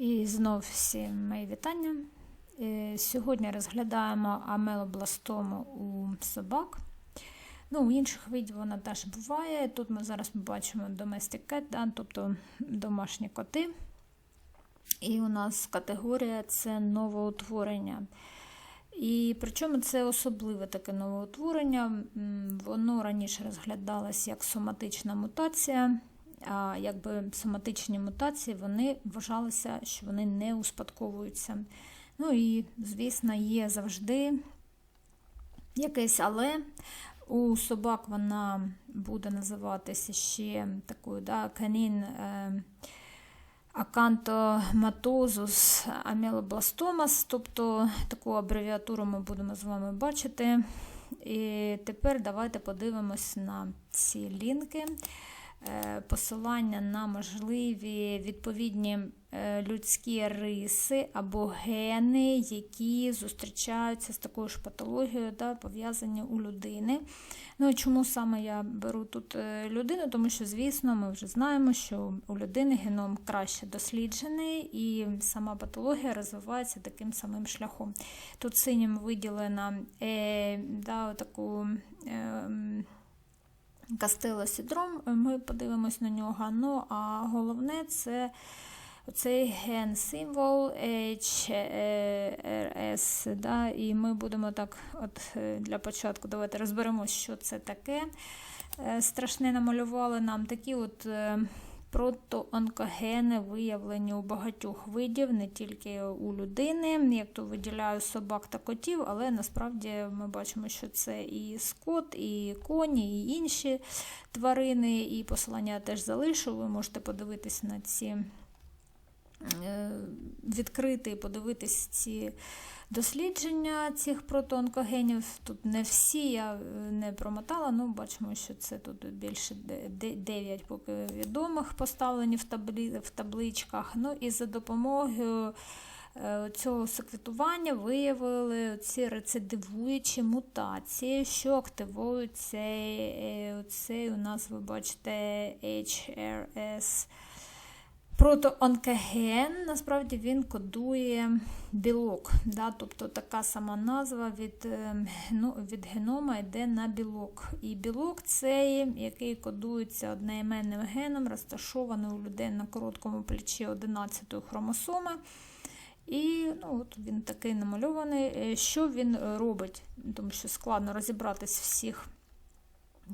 І знов всім мої вітання. Е, Сьогодні розглядаємо амелобластому у собак. Ну, у інших видів вона теж буває. Тут ми зараз бачимо domestic cat, да, тобто домашні коти. І у нас категорія це новоутворення. І причому це особливе таке новоутворення. Воно раніше розглядалось як соматична мутація. Якби соматичні мутації вони вважалися, що вони не успадковуються. Ну і, звісно, є завжди якесь але. У собак вона буде називатися ще такою да, канін е, акантоматозус амелобластомас, тобто таку абревіатуру ми будемо з вами бачити. І тепер давайте подивимось на ці лінки. Е, Посилання на можливі відповідні е, людські риси або гени, які зустрічаються з такою ж патологією, да, пов'язані у людини. Ну Чому саме я беру тут е, людину? Тому що, звісно, ми вже знаємо, що у людини геном краще досліджений, і сама патологія розвивається таким самим шляхом. Тут синім виділена е, да, таку. Е, Кастелосідром, ми подивимось на нього. Ну, а головне це цей ген-символ HRS. Да, І ми будемо так, от для початку, давайте розберемо, що це таке. Страшне намалювали нам такі от протоонкогени виявлені у багатьох видів, не тільки у людини, як то виділяю собак та котів, але насправді ми бачимо, що це і скот, і коні, і інші тварини. І посилання я теж залишу. Ви можете подивитись на ці відкрити і подивитись ці. Дослідження цих протоонкогенів, тут не всі, я не промотала, ну бачимо, що це тут більше 9 поки відомих поставлені в, таблі, в табличках. Ну І за допомогою цього секвітування виявили ці рецидивуючі мутації, що активують цей, цей у нас, ви бачите, HRS. Протоонкоген, насправді він кодує білок. Да? Тобто така сама назва від ну, від генома йде на білок. І білок цей, який кодується одноіменним геном, розташований у людей на короткому плечі 11-ї хромосоми. І ну, от він такий намальований. Що він робить? Тому що складно розібратись всіх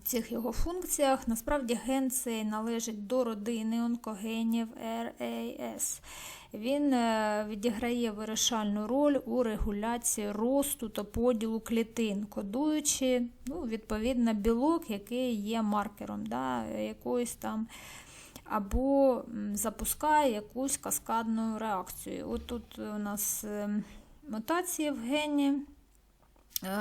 цих його функціях. Насправді ген цей належить до родини онкогенів RAS. Він відіграє вирішальну роль у регуляції росту та поділу клітин, кодуючи ну, відповідно білок, який є маркером да, якоїсь там. Або запускає якусь каскадну реакцію. От тут у нас мутації в гені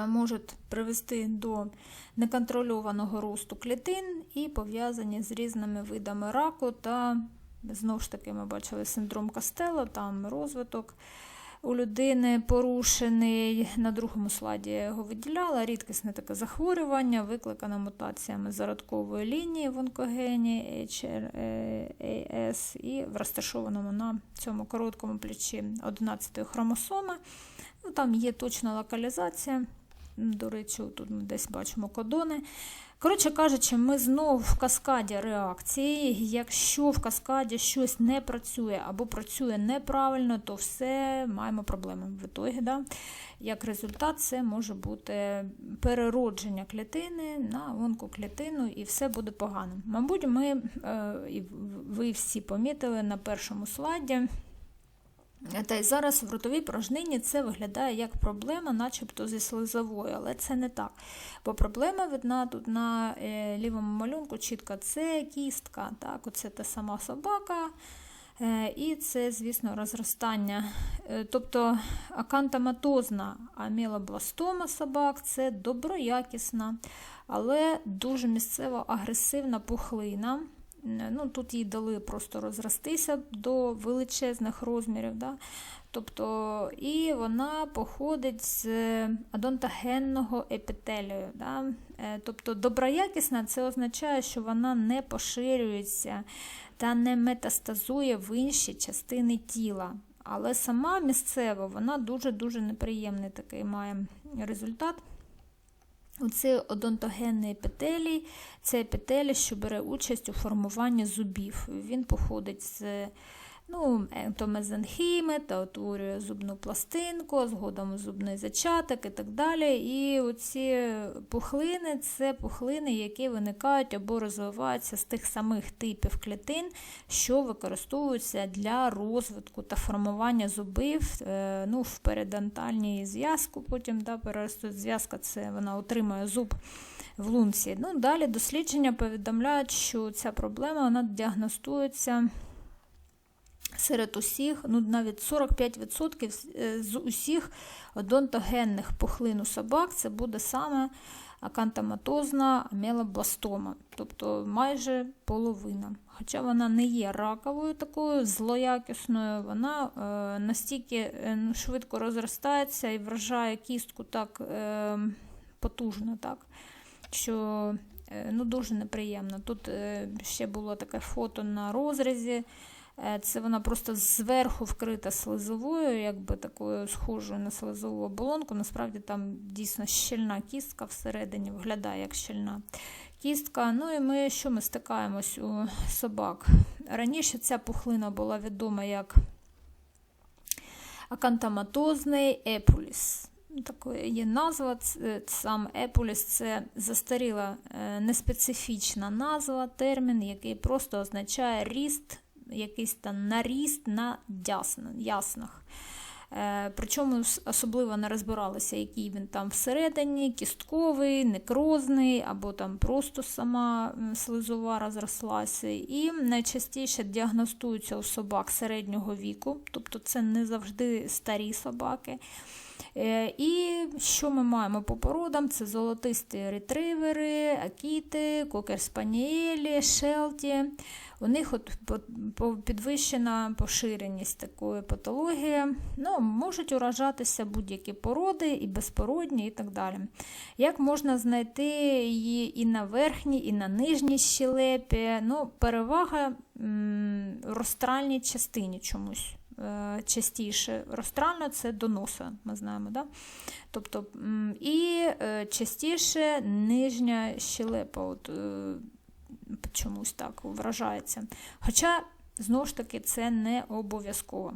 можуть привести до неконтрольованого росту клітин і пов'язані з різними видами раку та, знову ж таки, ми бачили синдром Кастела, там розвиток у людини порушений. На другому слайді я його виділяла. Рідкісне таке захворювання, викликане мутаціями зародкової лінії в онкогені HRAS і в розташованому на цьому короткому плечі 11-ї хромосоми. Ну, Там є точна локалізація. До речі, тут ми десь бачимо кодони. Коротше кажучи, ми знову в каскаді реакції. Якщо в каскаді щось не працює або працює неправильно, то все маємо проблеми в ітогі. Да? Як результат, це може бути переродження клітини на онкоклітину, і все буде погано. Мабуть, ми, і ви всі помітили на першому слайді. Та й зараз в ротовій порожнині це виглядає як проблема, начебто зі слизовою, але це не так. Бо проблема видна тут на лівому малюнку чітко це кістка. Так, Оце та сама собака. І це, звісно, розростання. Тобто акантоматозна амілобластома собак це доброякісна, але дуже місцево агресивна пухлина. Ну, Тут їй дали просто розростися до величезних розмірів. Да? Тобто, І вона походить з адонтогенного епітелію. Да? Тобто доброякісна це означає, що вона не поширюється та не метастазує в інші частини тіла. Але сама місцева, вона дуже-дуже неприємний такий має результат. Оцей одонтогенний епітелій – це епітелій, що бере участь у формуванні зубів. Він походить з ну, ентомезенхіми та утворює зубну пластинку, згодом зубний зачаток і так далі. І оці пухлини це пухлини, які виникають або розвиваються з тих самих типів клітин, що використовуються для розвитку та формування зубів е, ну, в передентальній зв'язку. Потім да, переростуть зв'язка, це вона отримує зуб. В лунці. Ну, Далі дослідження повідомляють, що ця проблема вона діагностується серед усіх, ну навіть 45% з усіх одонтогенних пухлин у собак це буде саме акантоматозна амелобластома, тобто майже половина. Хоча вона не є раковою такою злоякісною, вона е, настільки е, ну, швидко розростається і вражає кістку так е, потужно, так, що е, ну, дуже неприємно. Тут е, ще було таке фото на розрізі. Е, це вона просто зверху вкрита слизовою, якби такою схожою на слизову оболонку. Насправді там дійсно щільна кістка всередині, виглядає як щільна кістка. Ну і ми що ми стикаємось у собак? Раніше ця пухлина була відома як акантоматозний епуліс. Такою є назва, сам епуліс це застаріла е, неспецифічна назва, термін, який просто означає ріст якийсь там наріст на яснах. Е, причому особливо не розбиралися, який він там всередині, кістковий, некрозний, або там просто сама слизова розрослася. І найчастіше діагностуються у собак середнього віку, тобто це не завжди старі собаки. Е, і що ми маємо по породам? Це золотисті ретривери, акіти, кокер-спаніелі, шелті. У них от підвищена поширеність такої патології. Ну, Можуть уражатися будь-які породи, і безпородні, і так далі. Як можна знайти її і на верхній, і на нижній щелепі? Ну, Перевага в розстральній частині чомусь. Е, частіше розстрально це до носа, ми знаємо. Да? Тобто, І е, частіше нижня щелепа от, е, чомусь так вражається. Хоча, знову ж таки, це не обов'язково.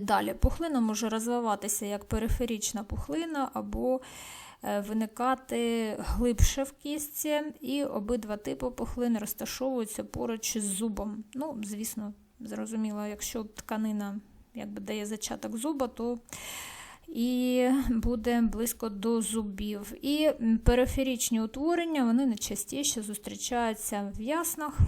Далі, пухлина може розвиватися як периферічна пухлина або виникати глибше в кістці, і обидва типи пухлин розташовуються поруч із зубом. Ну, звісно, Зрозуміло, якщо тканина якби дає зачаток зуба, то і буде близько до зубів. І периферічні утворення вони найчастіше зустрічаються в яснах,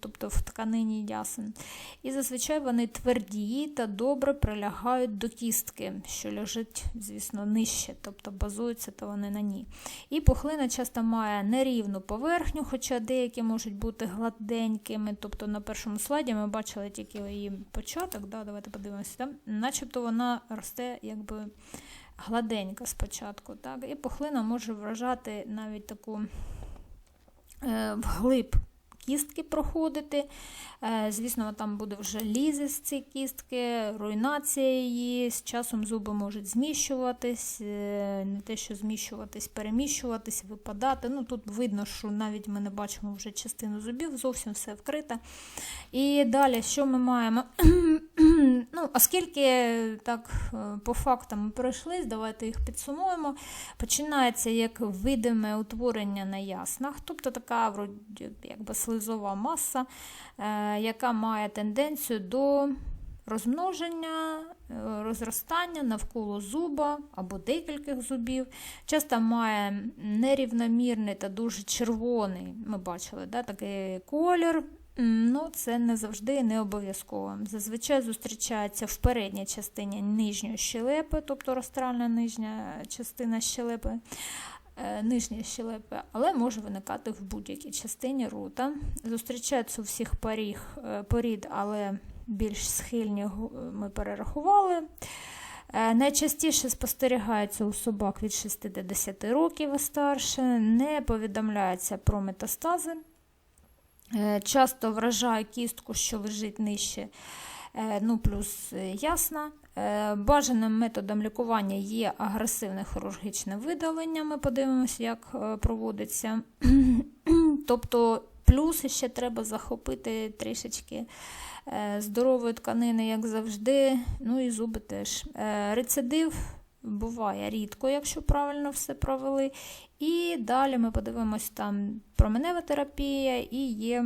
тобто в тканині ясен. І зазвичай вони тверді та добре прилягають до кістки, що лежить, звісно, нижче, тобто базуються то вони на ній. І пухлина часто має нерівну поверхню, хоча деякі можуть бути гладенькими. Тобто на першому слайді ми бачили тільки її початок. Да, Давайте подивимося, там, начебто вона росте якби гладенька спочатку. Так? І пухлина може вражати навіть таку е, вглиб кістки проходити. Е, звісно, там буде вже лізи з цієї кістки, руйнація її, з часом зуби можуть зміщуватись, е, не те, що зміщуватись, переміщуватись, випадати. Ну, Тут видно, що навіть ми не бачимо вже частину зубів, зовсім все вкрите. І далі, що ми маємо? ну, Оскільки так, е, по фактам ми пройшлись, давайте їх підсумуємо. Починається як видиме утворення на яснах, тобто така вроді, якби слизова маса, е, яка має тенденцію до розмноження, е, розростання навколо зуба або декількох зубів. Часто має нерівномірний та дуже червоний, ми бачили, да, такий колір. Ну, Це не завжди не обов'язково. Зазвичай зустрічається в передній частині нижньої щелепи, тобто розстральна нижня частина щелепи. Е, нижні щелепи, але може виникати в будь-якій частині рота. Зустрічаються у всіх поріг, е, порід, але більш схильні ми перерахували. Е, найчастіше спостерігається у собак від 6 до 10 років і старше, не повідомляється про метастази. Е, Часто вражає кістку, що лежить нижче, е, ну плюс е, ясна. Е, Бажаним методом лікування є агресивне хірургічне видалення. Ми подивимося, як е, проводиться. Тобто, плюс ще треба захопити трішечки е, здорової тканини, як завжди. Ну і зуби теж. Е, Рецидив буває рідко, якщо правильно все провели. І далі ми подивимось там променева терапія і є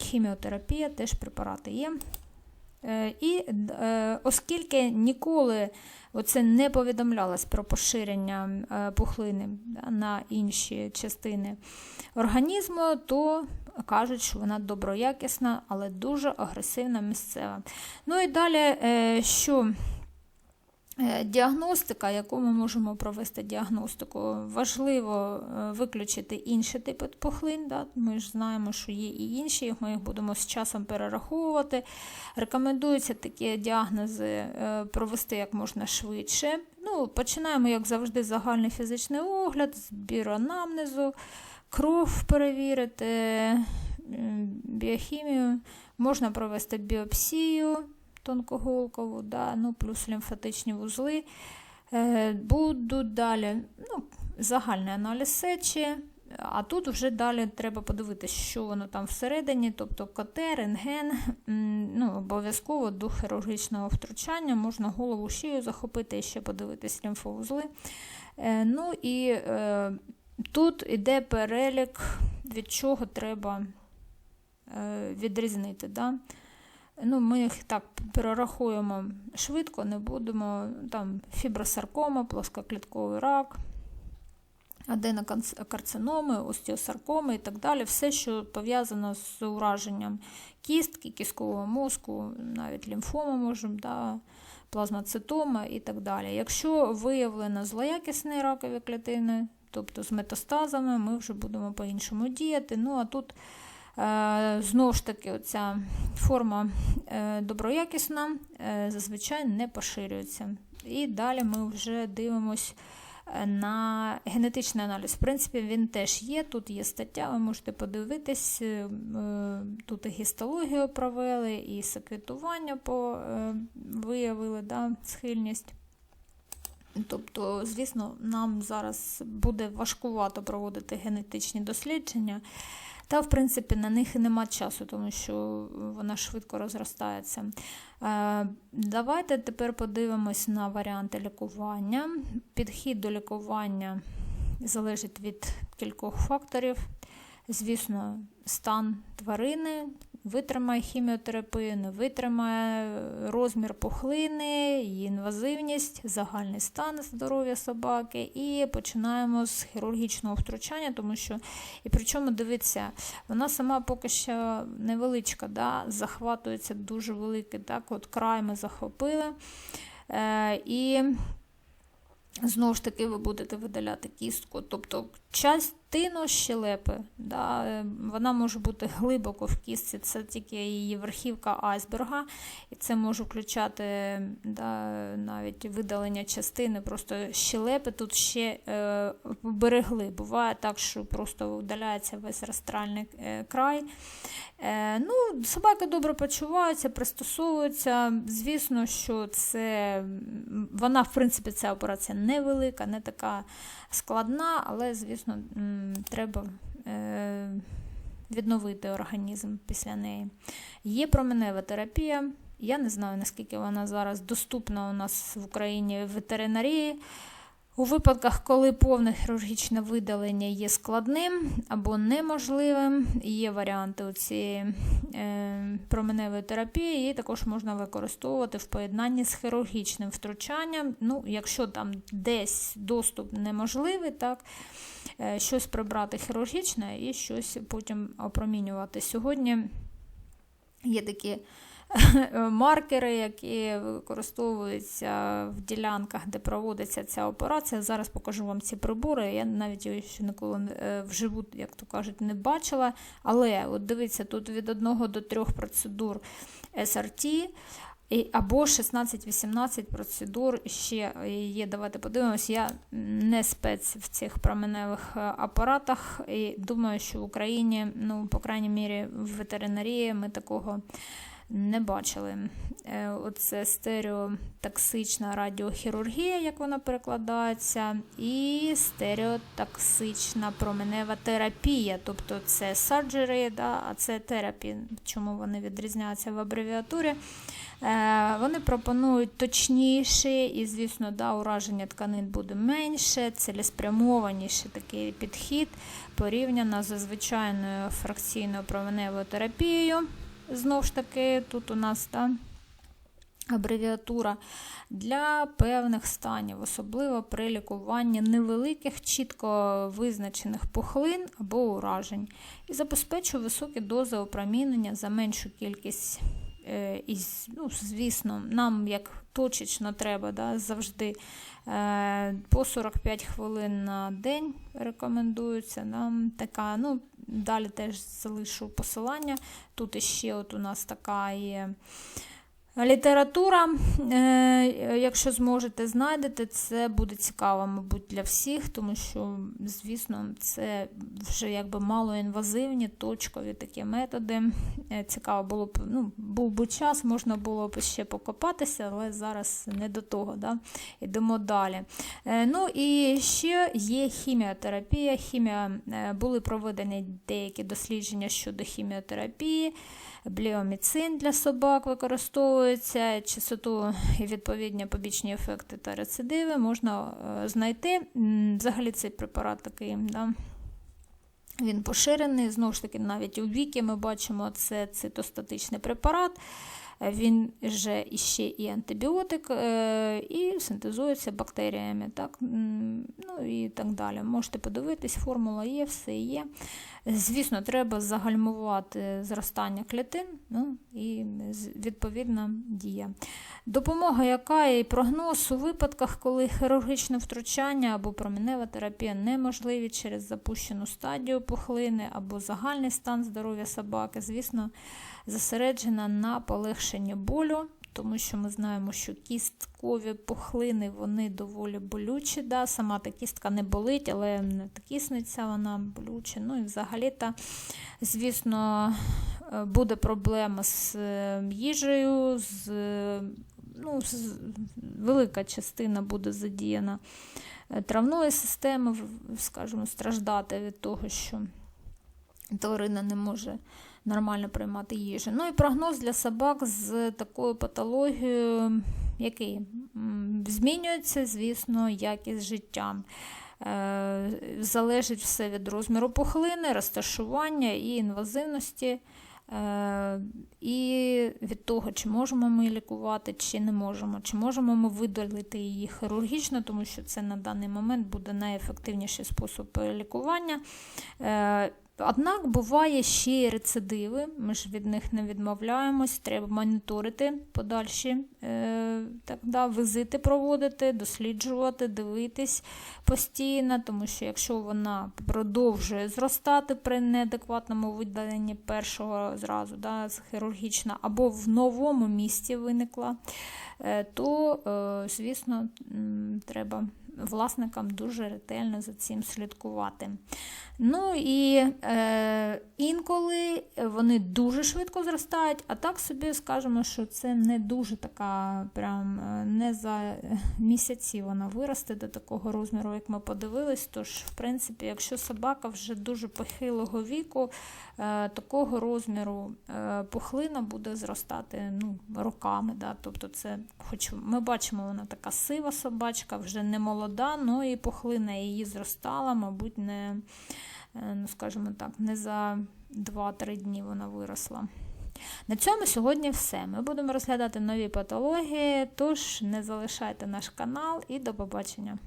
хіміотерапія, теж препарати є. Е, І е, оскільки ніколи оце не повідомлялось про поширення е, пухлини на інші частини організму, то кажуть, що вона доброякісна, але дуже агресивна місцева. Ну і далі, що Діагностика, яку ми можемо провести діагностику, важливо е, виключити інші типи пухлин. Да? Ми ж знаємо, що є і інші, ми їх будемо з часом перераховувати. Рекомендується такі діагнози е, провести як можна швидше. Ну, Починаємо, як завжди, загальний фізичний огляд, збір анамнезу, кров перевірити, біохімію, можна провести біопсію тонкоголкову, да, ну, плюс лімфатичні вузли. Е, Будуть далі ну, загальний аналіз сечі, а тут вже далі треба подивитися, що воно там всередині, тобто КТ, рентген, ну, обов'язково до хірургічного втручання, можна голову шию захопити і ще подивитись лімфовузли. Е, Ну і е, Тут іде перелік, від чого треба відрізнити. Да? Ну, Ми їх так перерахуємо швидко, не будемо. Там фібросаркома, плоскоклітковий рак, аденокарциноми, остеосаркоми і так далі. Все, що пов'язано з ураженням кістки, кісткового мозку, навіть лімфома можемо, да, плазмоцитома і так далі. Якщо виявлено злоякісні ракові клітини, тобто з метастазами, ми вже будемо по-іншому діяти. Ну, а тут знову ж таки, оця форма е, доброякісна, е, зазвичай не поширюється. І далі ми вже дивимось на генетичний аналіз. В принципі, він теж є. Тут є стаття, ви можете подивитись, тут і гістологію провели, і секретування виявили да, схильність. Тобто, звісно, нам зараз буде важкувато проводити генетичні дослідження. Та, в принципі, на них і нема часу, тому що вона швидко розростається. Е, давайте тепер подивимось на варіанти лікування. Підхід до лікування залежить від кількох факторів. Звісно, стан тварини, витримає хіміотерапію, не витримає розмір пухлини, її інвазивність, загальний стан здоров'я собаки. І починаємо з хірургічного втручання, тому що, і причому дивіться, вона сама поки що невеличка, да, захватується дуже великий. так, от край ми захопили. Е, І знову ж таки ви будете видаляти кістку. Тобто частину щелепи, да, вона може бути глибоко в кістці, це тільки її верхівка айсберга, і це може включати да, навіть видалення частини, просто щелепи тут ще е, берегли. Буває так, що просто видаляється весь растральний е, край. Е, ну, Собаки добре почуваються, пристосовуються. Звісно, що це вона, в принципі, ця операція невелика, не така складна, але, звісно, треба е, відновити організм після неї. Є променева терапія. Я не знаю, наскільки вона зараз доступна у нас в Україні в ветеринарії. У випадках, коли повне хірургічне видалення є складним або неможливим, є варіанти цієї е, променевої терапії, її також можна використовувати в поєднанні з хірургічним втручанням. Ну, Якщо там десь доступ неможливий, так, е, щось прибрати хірургічне і щось потім опромінювати. Сьогодні є такі. Маркери, які використовуються в ділянках, де проводиться ця операція. Зараз покажу вам ці прибори. Я навіть її ще ніколи е, вживу, як то кажуть, не бачила. Але от дивіться, тут від 1 до 3 процедур SRT. Або 16-18 процедур ще є. Давайте подивимось. Я не спец в цих променевих е, апаратах. І думаю, що в Україні, ну, по крайній мірі, в ветеринарії ми такого не бачили. Е, Оце стереотоксична радіохірургія, як вона перекладається, і стереотоксична променева терапія. Тобто це surgery, да, а це терапія. Чому вони відрізняються в абревіатурі? Е, Вони пропонують точніше і, звісно, да, ураження тканин буде менше, цілеспрямованіший такий підхід порівняно з звичайною фракційною променевою терапією. Знову ж таки, тут у нас да, абревіатура для певних станів, особливо при лікуванні невеликих, чітко визначених пухлин або уражень, і забезпечує високі дози опромінення за меншу кількість. е, І, ну, звісно, нам як точечно треба да, завжди е, по 45 хвилин на день рекомендується. Нам така, ну, далі теж залишу посилання. Тут іще от у нас така є література. Е, Якщо зможете, знайдете, це буде цікаво, мабуть, для всіх, тому що, звісно, це вже якби малоінвазивні, точкові такі методи. Е, Цікаво було б, ну, був би час, можна було б ще покопатися, але зараз не до того. Да? Йдемо далі. Е, Ну і ще є хіміотерапія. Хімія, е, були проведені деякі дослідження щодо хіміотерапії. Бліоміцин для собак використовується, частоту і відповідні побічні ефекти та рецидиви можна е, знайти. Взагалі цей препарат такий. Да? Він поширений, знову ж таки, навіть у віки ми бачимо, це цитостатичний препарат. Він же іще і антибіотик, е, і синтезується бактеріями. Так? Ну і так далі. Можете подивитись, формула є, все є. Звісно, треба загальмувати зростання клітин, ну і відповідна дія. Допомога, яка і прогноз у випадках, коли хірургічне втручання або променева терапія неможливі через запущену стадію пухлини або загальний стан здоров'я собаки, звісно, зосереджена на полегшенні болю. Тому що ми знаємо, що кісткові пухлини вони доволі болючі. Да? Сама та кістка не болить, але не киснеться вона болюча. Ну і взагалі-то, звісно, е, буде проблема з е, їжею, з, е, ну, велика частина буде задіяна травної системи, скажімо, страждати від того, що тварина не може нормально приймати їжу. Ну і прогноз для собак з такою патологією, який змінюється, звісно, якість життя. Е, Залежить все від розміру пухлини, розташування і інвазивності. Е, І від того, чи можемо ми лікувати, чи не можемо, чи можемо ми видалити її хірургічно, тому що це на даний момент буде найефективніший спосіб лікування. Однак буває ще й рецидиви, ми ж від них не відмовляємось, треба моніторити подальші е, так, да, візити проводити, досліджувати, дивитись постійно, тому що якщо вона продовжує зростати при неадекватному видаленні першого зразу, да, з хірургічно, або в новому місці виникла, е, то, е, звісно, треба власникам дуже ретельно за цим слідкувати. Ну і е, інколи вони дуже швидко зростають, а так собі скажемо, що це не дуже така, прям е, не за місяці вона виросте до такого розміру, як ми подивились. Тож, в принципі, якщо собака вже дуже похилого віку, е, такого розміру е, пухлина буде зростати ну, роками. Да? Тобто це, хоч ми бачимо, вона така сива собачка, вже не молода, але і пухлина її зростала, мабуть, не, е, ну, скажімо так, не за 2-3 дні вона виросла. На цьому сьогодні все. Ми будемо розглядати нові патології, тож не залишайте наш канал і до побачення.